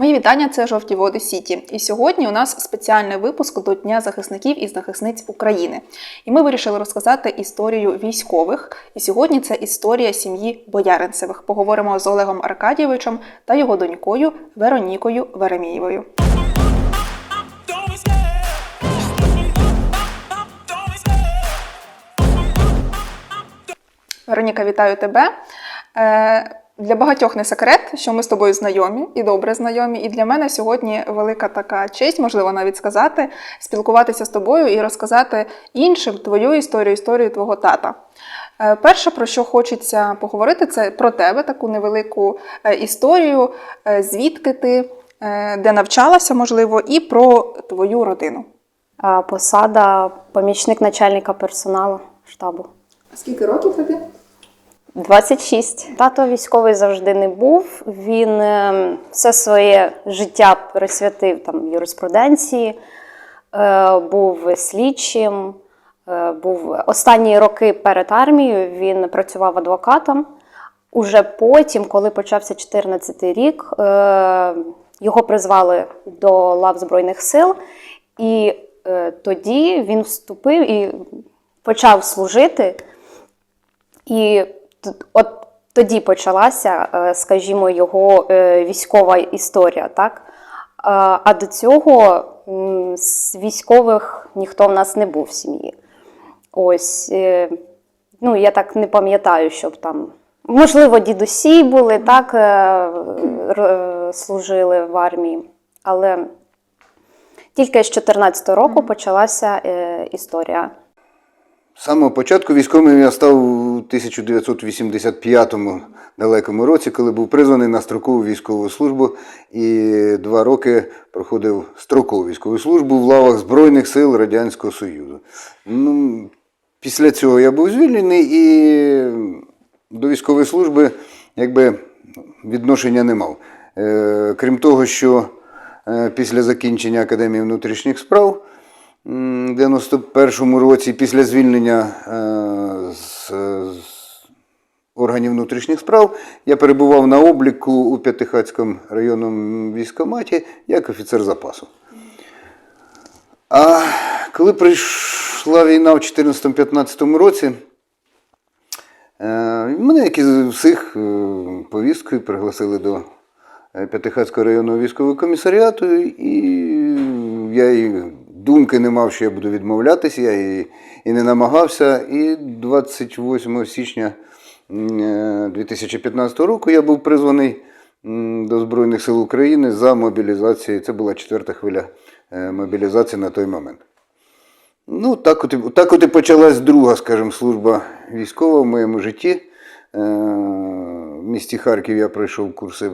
Мої вітання, це жовті води Сіті. І сьогодні у нас спеціальний випуск до Дня захисників і захисниць України. І ми вирішили розказати історію військових. І сьогодні це історія сім'ї Бояринцевих. Поговоримо з Олегом Аркадійовичем та його донькою Веронікою Веремієвою. Вероніка, вітаю тебе. Для багатьох не секрет, що ми з тобою знайомі і добре знайомі. І для мене сьогодні велика така честь, можливо, навіть сказати, спілкуватися з тобою і розказати іншим твою історію, історію твого тата. Е, Перше, про що хочеться поговорити, це про тебе, таку невелику е, історію, е, звідки ти, де навчалася, можливо, і про твою родину. Посада помічник начальника персоналу штабу. Скільки років тобі? 26. Тато військовий завжди не був. Він е, все своє життя присвятив там юриспруденції, е, був слідчим. е, Був останні роки перед армією він працював адвокатом. Уже потім, коли почався 14 рік, е, його призвали до лав Збройних сил, і тоді він вступив і почав служити. І от тоді почалася, е, скажімо, його е, військова історія, так? А до цього з військових ніхто в нас не був в сім'ї. Ось, е, ну, я так не пам'ятаю, щоб там. Можливо, дідусі були, так, служили в армії, але тільки з 14 року почалася історія. З самого початку військовим я став у 1985 далекому році, коли був призваний на строкову військову службу і два роки проходив строкову військову службу в лавах Збройних сил Радянського Союзу. Ну, після цього я був звільнений і до військової служби якби відношення не мав. Е, крім того, що е, після закінчення Академії внутрішніх справ 91-му році, після звільнення е, з, органів внутрішніх справ, я перебував на обліку у П'ятихатському районному військкоматі як офіцер запасу. А коли прийшла війна в 2014-2015 році, е, мене, як і всіх, е, повісткою пригласили до П'ятихатського районного військового комісаріату, і я і думки не мав, що я буду відмовлятися, я і, і не намагався. І 28 січня е, 2015 року я був призваний до Збройних сил України за мобілізацією. Це була четверта хвиля е, мобілізації на той момент. Ну, так от, і- так от і почалась друга, скажімо, служба військова в моєму житті. Е, В місті Харків я пройшов курси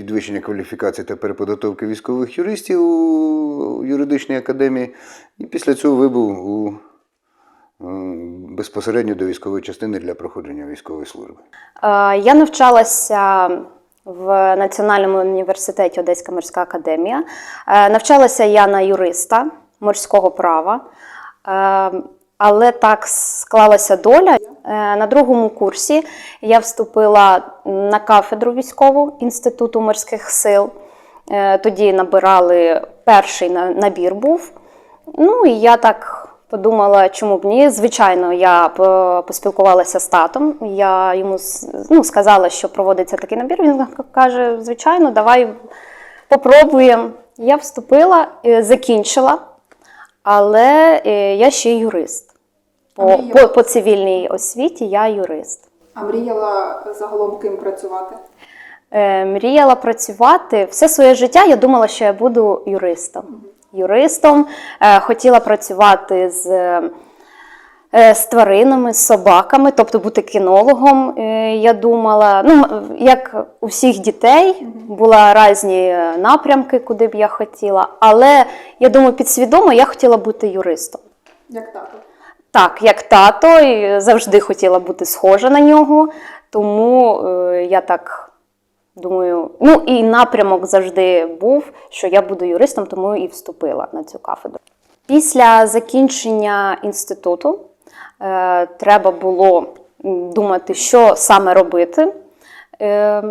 підвищення кваліфікації та переподготовки військових юристів у юридичній академії. І після цього вибув у, безпосередньо до військової частини для проходження військової служби. Е, Я навчалася в Національному університеті Одеська морська академія. Е, Навчалася я на юриста морського права, Е, але так склалася доля. Е, На другому курсі я вступила на кафедру військову Інституту морських сил. Е, Тоді набирали перший набір був. Ну і я так подумала, чому б ні. Звичайно, я поспілкувалася з татом. Я йому ну, сказала, що проводиться такий набір. Він каже: звичайно, давай попробуємо. Я вступила, е, закінчила, але я ще юрист. По, по, по цивільній освіті я юрист. А мріяла загалом ким працювати? Е, мріяла працювати все своє життя. Я думала, що я буду юристом. Юристом е, хотіла працювати з, е, з тваринами, з собаками, тобто бути кінологом. Е, я думала, ну як у всіх дітей, були різні е, напрямки, куди б я хотіла. Але я думаю, підсвідомо я хотіла бути юристом. Як тато? Так, як тато, і завжди хотіла бути схожа на нього, тому е, я так думаю, ну і напрямок завжди був, що я буду юристом, тому і вступила на цю кафедру. Після закінчення інституту е, треба було думати, що саме робити. Е,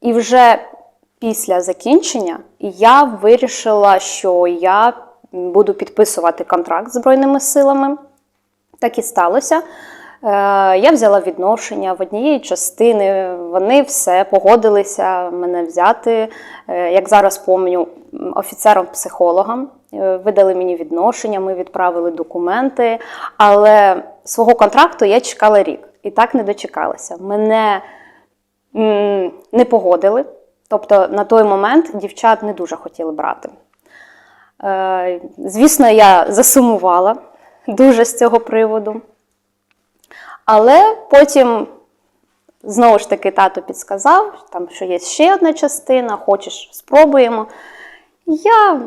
і вже після закінчення я вирішила, що я буду підписувати контракт з Збройними силами. Так і сталося. Е, Я взяла відношення в однієї частини. Вони все погодилися мене взяти. Е, Як зараз пам'ятаю, офіцером-психологом. Е, Видали мені відношення, ми відправили документи. Але свого контракту я чекала рік і так не дочекалася. Мене не погодили. Тобто на той момент дівчат не дуже хотіли брати. Звісно, я засумувала дуже з цього приводу. Але потім знову ж таки тато підсказав, там, що є ще одна частина, хочеш, спробуємо. Я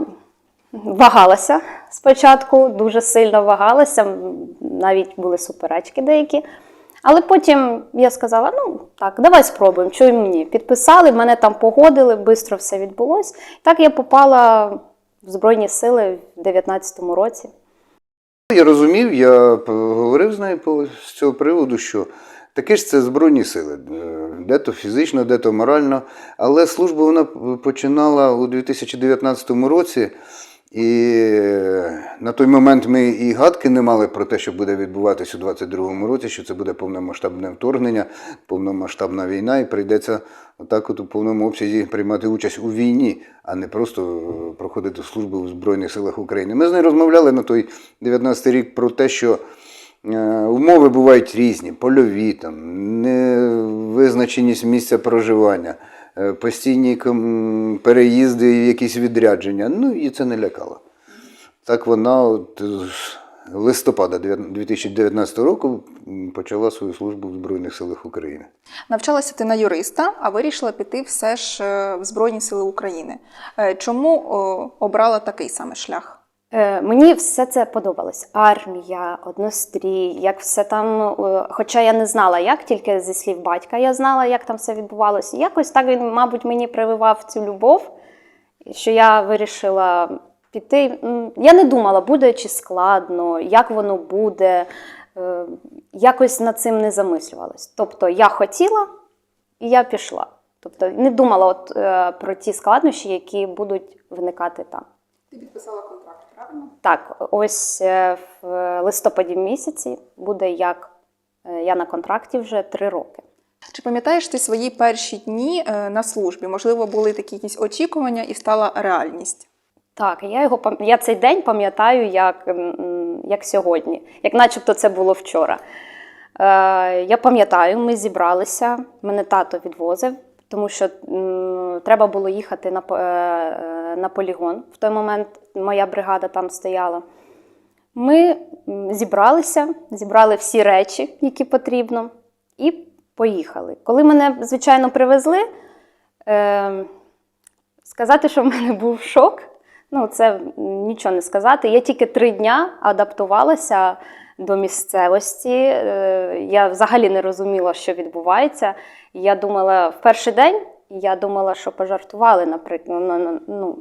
вагалася спочатку, дуже сильно вагалася, навіть були суперечки деякі. Але потім я сказала: ну так, давай спробуємо, що й мені. Підписали, мене там погодили, швидко все відбулось. Так я попала в Збройні сили в 19-му році. Я розумів, я говорив з нею з цього приводу, що таке ж це Збройні сили, е, де-то фізично, де-то морально. Але службу вона починала у 2019 році, і на той момент ми і гадки не мали про те, що буде відбуватися у 2022 році, що це буде повномасштабне вторгнення, повномасштабна війна, і прийдеться отак от у повному обсязі приймати участь у війні, а не просто проходити службу в Збройних силах України. Ми з нею розмовляли на той 19 рік про те, що е, умови бувають різні, польові, там, невизначеність місця проживання, постійні переїзди, якісь відрядження. Ну і це не лякало. Так вона от з листопада 2019 року почала свою службу в Збройних силах України. Навчалася ти на юриста, а вирішила піти все ж е, в Збройні Сили України. Е, Чому обрала такий саме шлях? Е, Мені все це подобалось. Армія, однострій, як все там. е, Хоча я не знала, як, тільки зі слів батька я знала, як там все відбувалося. Якось так він, мабуть, мені прививав цю любов, що я вирішила піти. Я не думала, буде чи складно, як воно буде. Е, Якось над цим не замислювалась. Тобто я хотіла і я пішла. Тобто не думала от, про ті складнощі, які будуть виникати там. Ти підписала? Так, ось е, в листопаді місяці буде як е, я на контракті вже три роки. Чи пам'ятаєш ти свої перші дні е, на службі? Можливо, були такі якісь очікування і стала реальність? Так, я його я цей день пам'ятаю як, як сьогодні, як начебто це було вчора. Е, я пам'ятаю, ми зібралися, мене тато відвозив, тому що треба було їхати на, е, е, на полігон. В той момент моя бригада там стояла. Ми зібралися, зібрали всі речі, які потрібно, і поїхали. Коли мене, звичайно, привезли, е, сказати, що в мене був шок, ну це нічого не сказати. Я тільки три дня адаптувалася до місцевості. Е, Я взагалі не розуміла, що відбувається. Я думала, в перший день я думала, що пожартували, наприклад, на, на- ну,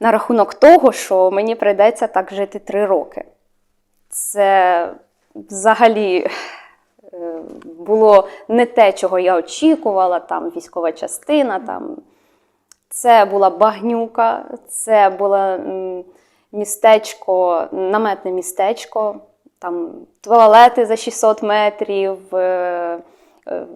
на рахунок того, що мені прийдеться так жити три роки. Це взагалі е, було не те, чого я очікувала, там військова частина, там це була багнюка, це було містечко, наметне містечко, там туалети за 600 метрів. е, е,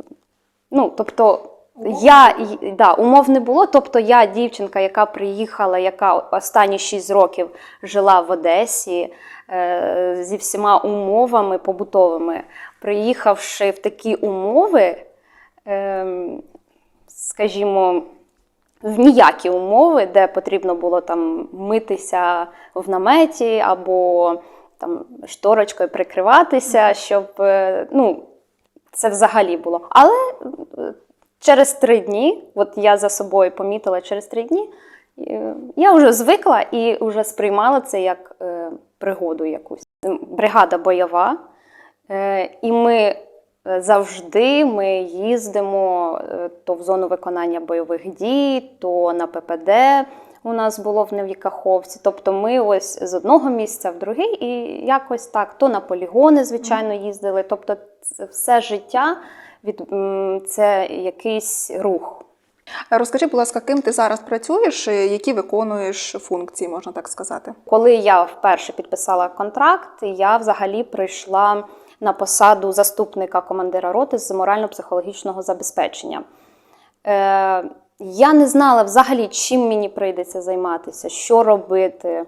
Ну, тобто, я да, умов не було. Тобто, я дівчинка, яка приїхала, яка останні 6 років жила в Одесі е, зі всіма умовами побутовими, приїхавши в такі умови, ем, скажімо, в ніякі умови, де потрібно було там митися в наметі або там шторочкою прикриватися, щоб е, ну, це взагалі було. Але е, через три дні, от я за собою помітила через три дні, е, я вже звикла і вже сприймала це як е, пригоду якусь. Бригада бойова, е, і ми завжди ми їздимо то в зону виконання бойових дій, то на ППД. У нас було в Невікаховці. Тобто ми ось з одного місця в другий і якось так, то на полігони, звичайно, їздили. Тобто, все життя від це якийсь рух. Розкажи, будь ласка, ким ти зараз працюєш, е, які виконуєш функції, можна так сказати? Коли я вперше підписала контракт, я взагалі прийшла на посаду заступника командира роти з морально-психологічного забезпечення. Е, я не знала взагалі, чим мені прийдеться займатися, що робити.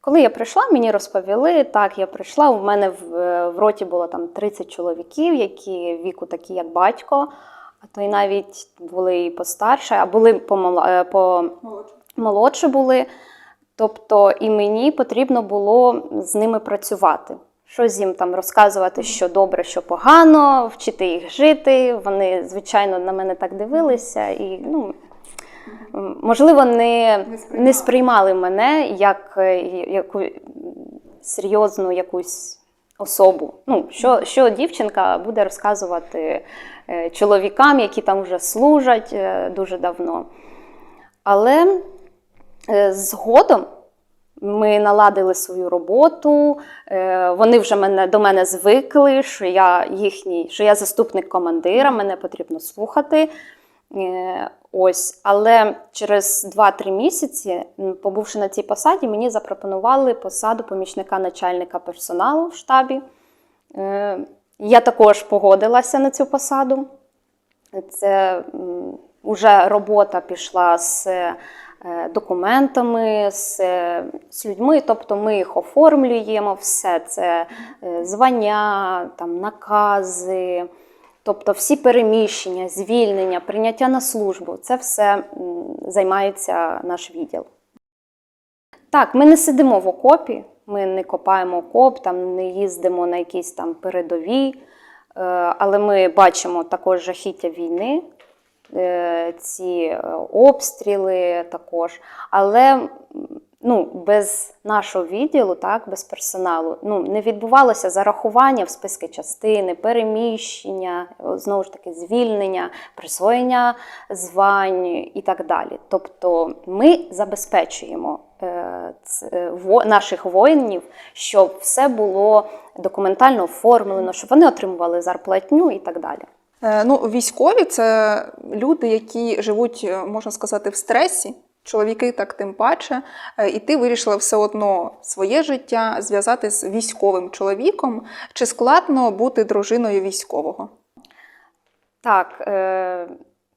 Коли я прийшла, мені розповіли, так, я прийшла, у мене в, е, в роті було там 30 чоловіків, які віку такі, як батько, а то й навіть були і постарше, а були помола- е, по, молодше були. Тобто і мені потрібно було з ними працювати. Щось їм там розказувати, що добре, що погано, вчити їх жити. Вони, звичайно, на мене так дивилися і, ну, можливо, не, не сприймали мене як е, яку серйозну якусь особу. Ну, що, що дівчинка буде розказувати е, чоловікам, які там вже служать е, дуже давно. Але Згодом ми наладили свою роботу, вони вже мене, до мене звикли, що я їхній, що я заступник командира, мене потрібно слухати. Ось, але через 2-3 місяці, побувши на цій посаді, мені запропонували посаду помічника начальника персоналу в штабі. Е, Я також погодилася на цю посаду. Це вже робота пішла з е, документами, з, е, з людьми, тобто ми їх оформлюємо, все це звання, там, накази, тобто всі переміщення, звільнення, прийняття на службу це все займається наш відділ. Так, ми не сидимо в окопі, ми не копаємо окоп, там не їздимо на якісь там передові, е, але ми бачимо також жахіття війни, е, ці е, обстріли також. Але ну, без нашого відділу, так, без персоналу, ну, не відбувалося зарахування в списки частини, переміщення, знову ж таки, звільнення, присвоєння звань і так далі. Тобто ми забезпечуємо е, ц- во- наших воїнів, щоб все було документально оформлено, щоб вони отримували зарплатню і так далі. Е, Ну, військові це люди, які живуть, е, можна сказати, в стресі. Чоловіки так тим паче, Е, і ти вирішила все одно своє життя зв'язати з військовим чоловіком. Чи складно бути дружиною військового? Так, е,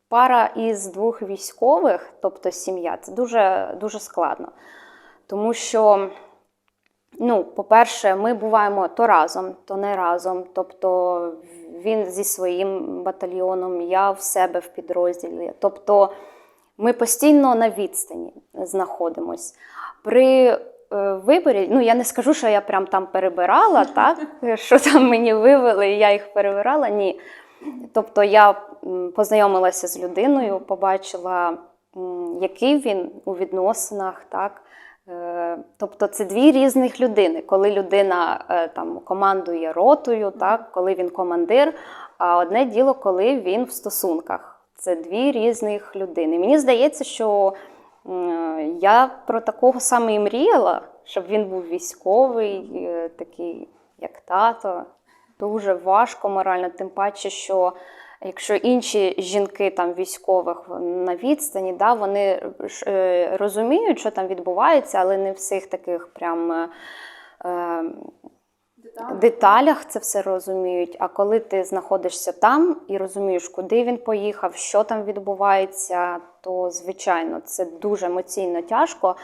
пара із двох військових, тобто сім'я, це дуже, дуже складно. Тому що, ну, по-перше, ми буваємо то разом, то не разом. Тобто він зі своїм батальйоном, я в себе в підрозділі. Тобто ми постійно на відстані знаходимось. При е, виборі, ну я не скажу, що я прям там перебирала, так? що там мені вивели, і я їх перебирала. Ні. Тобто я познайомилася з людиною, побачила, який він у відносинах, так. Е, Тобто це дві різних людини. Коли людина е, там командує ротою, так, коли він командир, а одне діло, коли він в стосунках. Це дві різних людини. Мені здається, що я про такого саме і мріяла, щоб він був військовий, е, такий, як тато. Дуже важко морально, тим паче, що якщо інші жінки там військових на відстані, да, вони е, розуміють, що там відбувається, але не всіх таких прям. Деталях це все розуміють. А коли ти знаходишся там і розумієш, куди він поїхав, що там відбувається, то звичайно це дуже емоційно тяжко.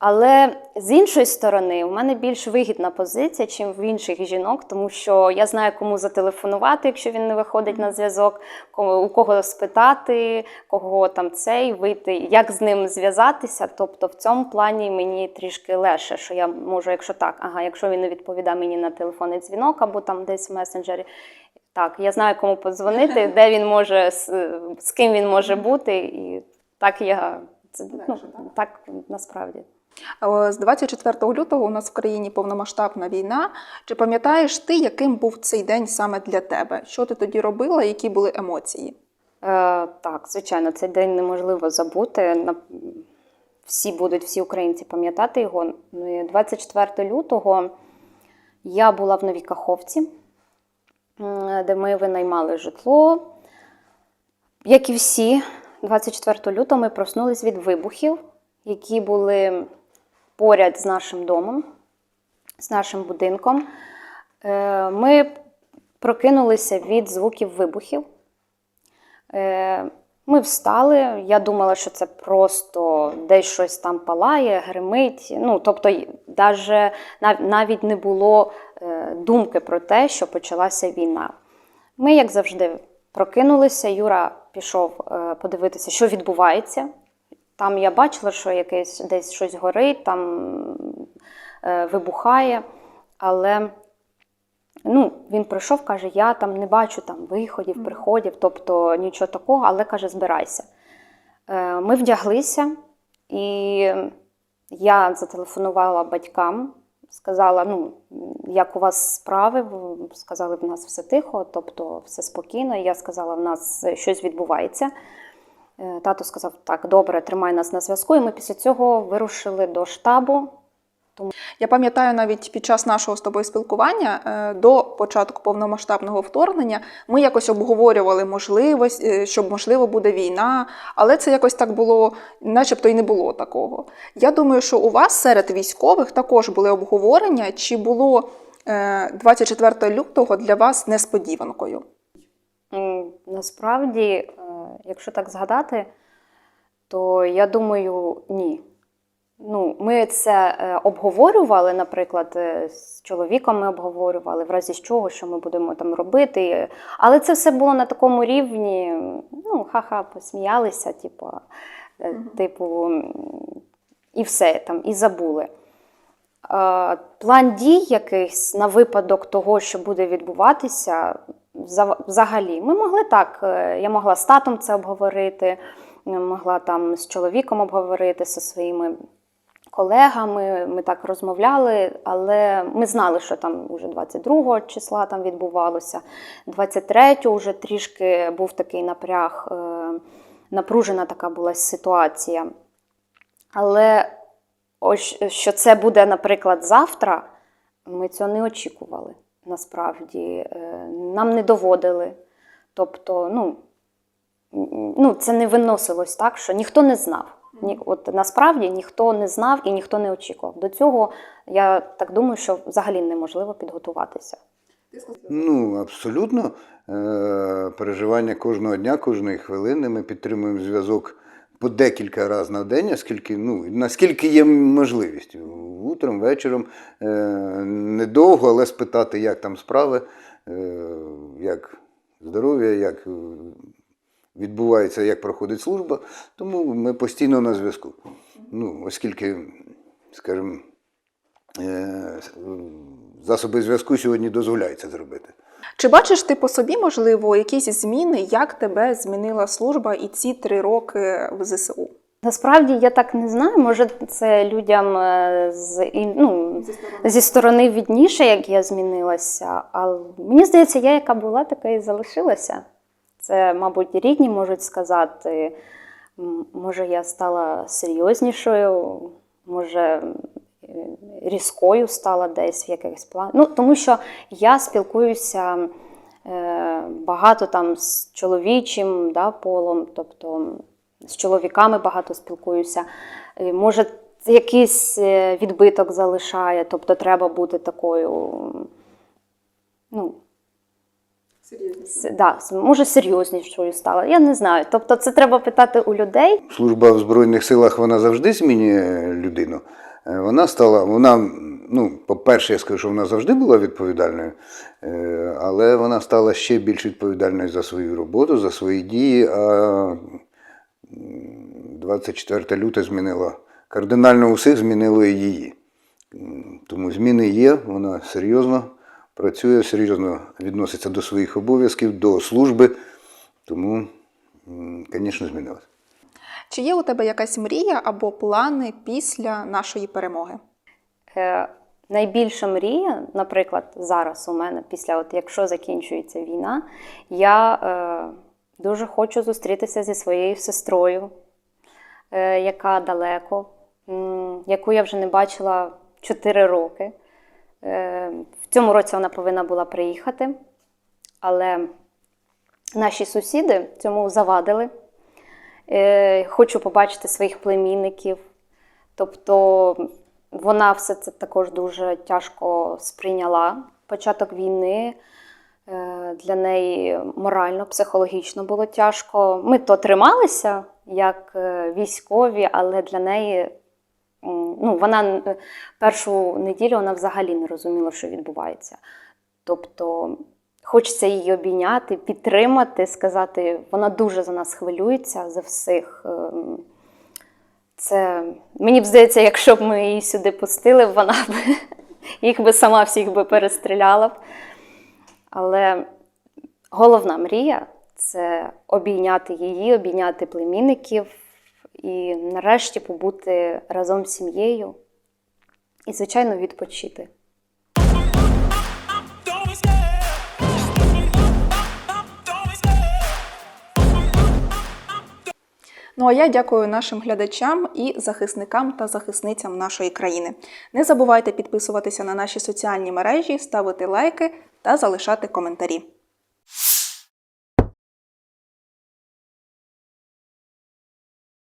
Але з іншої сторони, у мене більш вигідна позиція, чим в інших жінок, тому що я знаю, кому зателефонувати, якщо він не виходить на зв'язок, у кого спитати, кого там цей вийти, як з ним зв'язатися. Тобто в цьому плані мені трішки легше, що я можу, якщо так, ага, якщо він не відповідає мені на телефонний дзвінок або там десь в месенджері. Так, я знаю, кому подзвонити, де він може, з, з ким він може бути, і так я це ну, так насправді. Е, З 24 лютого у нас в країні повномасштабна війна. Чи пам'ятаєш ти, яким був цей день саме для тебе? Що ти тоді робила, які були емоції? Е, так, звичайно, цей день неможливо забути. Всі будуть, всі українці пам'ятати його. Ну, 24 лютого я була в Новій Каховці, де ми винаймали житло. Як і всі, 24 лютого ми проснулись від вибухів, які були поряд з нашим домом, з нашим будинком. Е, Ми прокинулися від звуків вибухів. Е, Ми встали. Я думала, що це просто десь щось там палає, гримить. Ну, тобто, даже, навіть не було е, думки про те, що почалася війна. Ми, як завжди, прокинулися. Юра пішов подивитися, що відбувається. Там я бачила, що якесь десь щось горить, там е, вибухає. Але ну, він прийшов, каже: я там не бачу там виходів, приходів, тобто нічого такого, але каже, збирайся. Е, Ми вдяглися, і я зателефонувала батькам, сказала, ну, як у вас справи? Сказали, в нас все тихо, тобто все спокійно. І Я сказала, в нас щось відбувається. Е, Тато сказав, так, добре, тримай нас на зв'язку. І ми після цього вирушили до штабу. Я пам'ятаю навіть під час нашого з тобою спілкування е, до початку повномасштабного вторгнення ми якось обговорювали можливість, е, що можливо буде війна, але це якось так було, начебто і не було такого. Я думаю, що у вас серед військових також були обговорення, чи було е, 24 лютого для вас несподіванкою. Насправді, якщо так згадати, то я думаю, ні. Ну, ми це е, обговорювали, наприклад, е, з чоловіком ми обговорювали, в разі чого, що ми будемо там робити. Але це все було на такому рівні, ну, ха-ха, посміялися, типу, е, типу, і все там, і забули. План дій якийсь на випадок того, що буде відбуватися, взагалі. Ми могли так. е, Я могла з татом це обговорити, е, могла там з чоловіком обговорити, зі своїми колегами. Ми так розмовляли, але ми знали, що там вже 22 числа там відбувалося. 23-го вже трішки був такий напряг, е, напружена така була ситуація. Але ось що це буде, наприклад, завтра, ми цього не очікували насправді. Е, Нам не доводили. Тобто, ну, ну, це не виносилось так, що ніхто не знав. Ні, от насправді ніхто не знав і ніхто не очікував. До цього я так думаю, що взагалі неможливо підготуватися. Ну, абсолютно. Е, переживання кожного дня, кожної хвилини. Ми підтримуємо зв'язок по декілька разів на день, наскільки, ну, наскільки є можливість. Утром, вечором. Е, недовго, але спитати, як там справи, е, як здоров'я, як е, відбувається, як проходить служба. Тому ми постійно на зв'язку. Ну, оскільки, скажімо, е, засоби зв'язку сьогодні дозволяють це зробити. Чи бачиш ти по собі, можливо, якісь зміни, як тебе змінила служба і ці три роки в ЗСУ? Насправді я так не знаю. Може, це людям е, з ну, зі сторони відніше, як я змінилася. Але мені здається, я яка була, така і залишилася. Це, мабуть, рідні можуть сказати. Може, я стала серйознішою, може, різкою стала десь в якихось планах. Ну, тому що я спілкуюся е, багато там з чоловічим да, полом, тобто з чоловіками багато спілкуюся. Може, якийсь е, відбиток залишає, тобто треба бути такою. Ну, с- да, може, серйознішою стала. Я не знаю. Тобто, це треба питати у людей. Служба в Збройних силах вона завжди змінює людину. Е, Вона стала, вона, ну, по-перше, я скажу, що вона завжди була відповідальною, е, але вона стала ще більш відповідальною за свою роботу, за свої дії. А 24 люте змінило кардинально усіх змінило і її. Тому зміни є, вона серйозно працює, серйозно відноситься до своїх обов'язків, до служби. Тому, звісно, змінилася. Чи є у тебе якась мрія або плани після нашої перемоги? Е, найбільша мрія, наприклад, зараз у мене, після, от, якщо закінчується війна, я е, дуже хочу зустрітися зі своєю сестрою, е, яка далеко, м, яку я вже не бачила 4 роки. Е, в цьому році вона повинна була приїхати, але наші сусіди цьому завадили. Е, Хочу побачити своїх племінників. Тобто вона все це також дуже тяжко сприйняла. Початок війни е, для неї морально, психологічно було тяжко. Ми то трималися як е, військові, але для неї ну, вона першу неділю вона взагалі не розуміла, що відбувається. Тобто хочеться її обійняти, підтримати, сказати, вона дуже за нас хвилюється за всіх. Ем, Це мені б здається, якщо б ми її сюди пустили, вона б їх би сама всіх би перестріляла б. Але головна мрія це обійняти її, обійняти племінників і нарешті побути разом з сім'єю і, звичайно, відпочити. Ну а я дякую нашим глядачам і захисникам та захисницям нашої країни. Не забувайте підписуватися на наші соціальні мережі, ставити лайки та залишати коментарі.